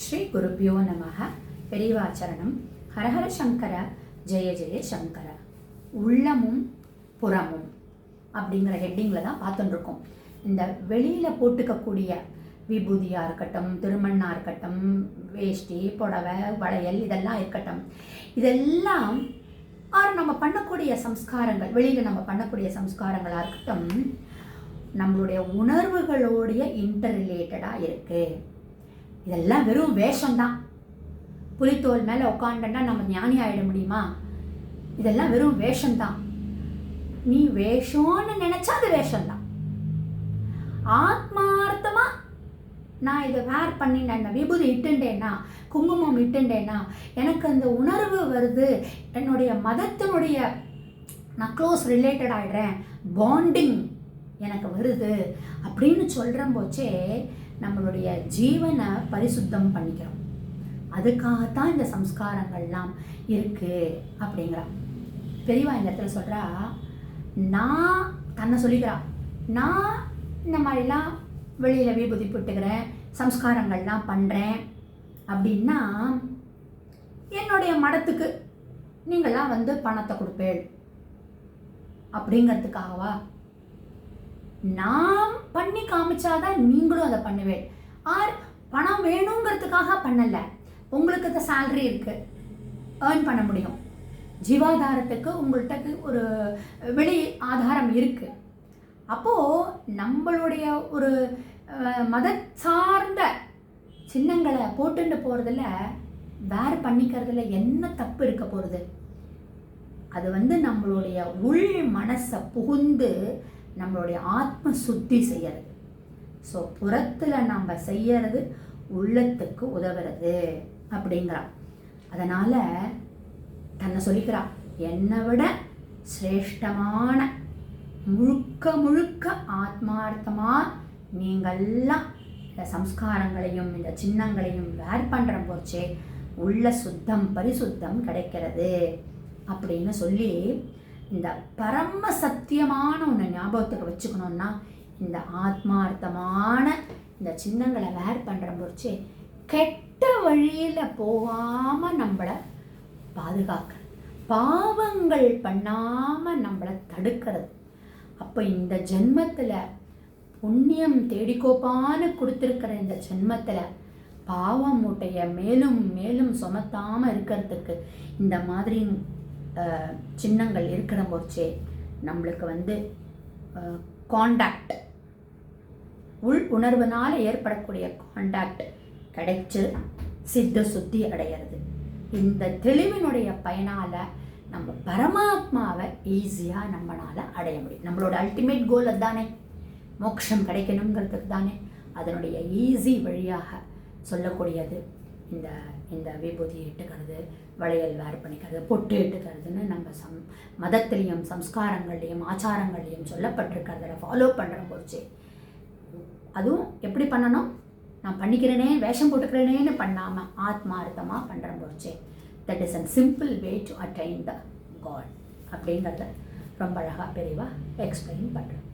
ஸ்ரீ குருப்பியோ நமக பெரியவாச்சரணம் ஹரஹர சங்கர. ஜெய ஜெய சங்கர. உள்ளமும் புறமும் அப்படிங்கிற ஹெட்டிங்கில் தான் பார்த்துட்டுருக்கோம். இந்த வெளியில் போட்டுக்கக்கூடிய விபூதியாக இருக்கட்டும் திருமண்ணாக இருக்கட்டும் வேஷ்டி புடவை வளையல் இதெல்லாம் இருக்கட்டும். இதெல்லாம் ஆர் நம்ம பண்ணக்கூடிய சம்ஸ்காரங்கள் வெளியில் நம்ம பண்ணக்கூடிய சம்ஸ்காரங்களாக இருக்கட்டும் நம்மளுடைய உணர்வுகளோடைய இன்டர் ரிலேட்டடாக இருக்குது இதெல்லாம் வெறும் வேஷம்தான். புலித்தோல் மேலே உட்காண்டன்னா நம்ம ஞானி ஆகிட முடியுமா? இதெல்லாம் வெறும் வேஷம்தான். நீ வேஷம்னு நினச்சா அது வேஷம்தான். ஆத்மார்த்தமாக நான் இதை வேர் பண்ணினேன் இந்த விபூதி இட்டுண்டேன்னா குங்குமம் இட்டுண்டேன்னா எனக்கு அந்த உணர்வு வருது. என்னுடைய மதத்தினுடைய நான் க்ளோஸ் ரிலேட்டட் ஆகிடுறேன் பாண்டிங் எனக்கு வருது. அப்படின்னு சொல்கிற போச்சே நம்மளுடைய ஜீவனை பரிசுத்தம் பண்ணிக்கிறோம். அதுக்காகத்தான் இந்த சம்ஸ்காரங்கள்லாம் இருக்குது அப்படிங்கிறான். பெரியவா இந்த இடத்துல சொல்கிறா நான் தன்னை சொல்லிக்கிறா நான் இந்த மாதிரிலாம் வெளியில் விபூதி போட்டுக்கிறேன் சம்ஸ்காரங்கள்லாம் பண்ணுறேன் அப்படின்னா என்னுடைய மடத்துக்கு நீங்களாம் வந்து பணத்தை கொடுப்பேள். அப்படிங்கிறதுக்காகவா? நாம் பண்ணி காமிச்சாதான் நீங்களும் அதை பண்ணுவேன் ஆர் பணம் வேணுங்கிறதுக்காக பண்ணலை. உங்களுக்கு இந்த சேல்ரி இருக்குது ஏர்ன் பண்ண முடியும். ஜீவாதாரத்துக்கு உங்கள்கிட்ட ஒரு வெளி ஆதாரம் இருக்குது அப்போது நம்மளுடைய ஒரு மத சார்ந்த சின்னங்களை போட்டுட்டு போகிறதுல வேறு பண்ணிக்கிறதுல என்ன தப்பு இருக்க போகிறது அது வந்து நம்மளுடைய உள் மனசை புகுந்து நம்மளுடைய ஆத்ம சுத்தி செய்யறது. ஸோ புறத்தில் நம்ம செய்யறது உள்ளத்துக்கு உதவுறது அப்படிங்கிறா அதனால் தன்னை சொல்லிக்கிறா என்னை விட சிரேஷ்டமான முழுக்க முழுக்க ஆத்மார்த்தமாக நீங்கள்லாம் இந்த சம்ஸ்காரங்களையும் இந்த சின்னங்களையும் வேர் பண்ணுற போச்சே உள்ள சுத்தம் பரிசுத்தம் கிடைக்கிறது. அப்படின்னு சொல்லி இந்த பரம சத்தியமான ஒன்று ஞாபகத்துக்கு வச்சுக்கணுன்னா இந்த ஆத்மார்த்தமான இந்த சின்னங்களை வேர் பண்ணுற முடிச்சு கெட்ட வழியில் போகாமல் நம்மளை பாதுகாக்கிறது. பாவங்கள் பண்ணாமல் நம்மளை தடுக்கிறது. அப்போ இந்த ஜென்மத்தில் புண்ணியம் தேடிக்கோப்பான்னு கொடுத்துருக்கிற இந்த ஜென்மத்தில் பாவம் மூட்டையை மேலும் மேலும் சுமத்தாமல் இருக்கிறதுக்கு இந்த மாதிரி சின்னங்கள் இருக்கிற போச்சே நம்மளுக்கு வந்து காண்டாக்ட் உள் உணர்வுனால் ஏற்படக்கூடிய காண்டாக்ட் கிடைச்சி சித்த சுத்தி அடையிறது. இந்த தெளிவினுடைய பயனால் நம்ம பரமாத்மாவை ஈஸியாக நம்மளால் அடைய முடியும். நம்மளோட அல்டிமேட் கோல் அதுதானே. மோட்சம் கிடைக்கணுங்கிறதுக்கு தானே அதனுடைய ஈஸி வழியாக சொல்லக்கூடியது. இந்த இந்த விபூதி இட்டுக்கிறது வளையல் வேர் பண்ணிக்கிறது பொட்டு இட்டுக்கிறதுன்னு நம்ம சம் மதத்துலேயும் சம்ஸ்காரங்கள்லேயும் ஆச்சாரங்கள்லையும் சொல்லப்பட்டிருக்கிறத ஃபாலோ பண்ணுற போச்சு அதுவும் எப்படி பண்ணணும்? நான் பண்ணிக்கிறேனே வேஷம் போட்டுக்கிறேனேன்னு பண்ணாமல் ஆத்மார்த்தமாக பண்ணுற போச்சு that is an simple way to attain the God அப்படிங்கிறத ரொம்ப அழகாக பெரிவாக எக்ஸ்பிளைன் பண்ணுறேன்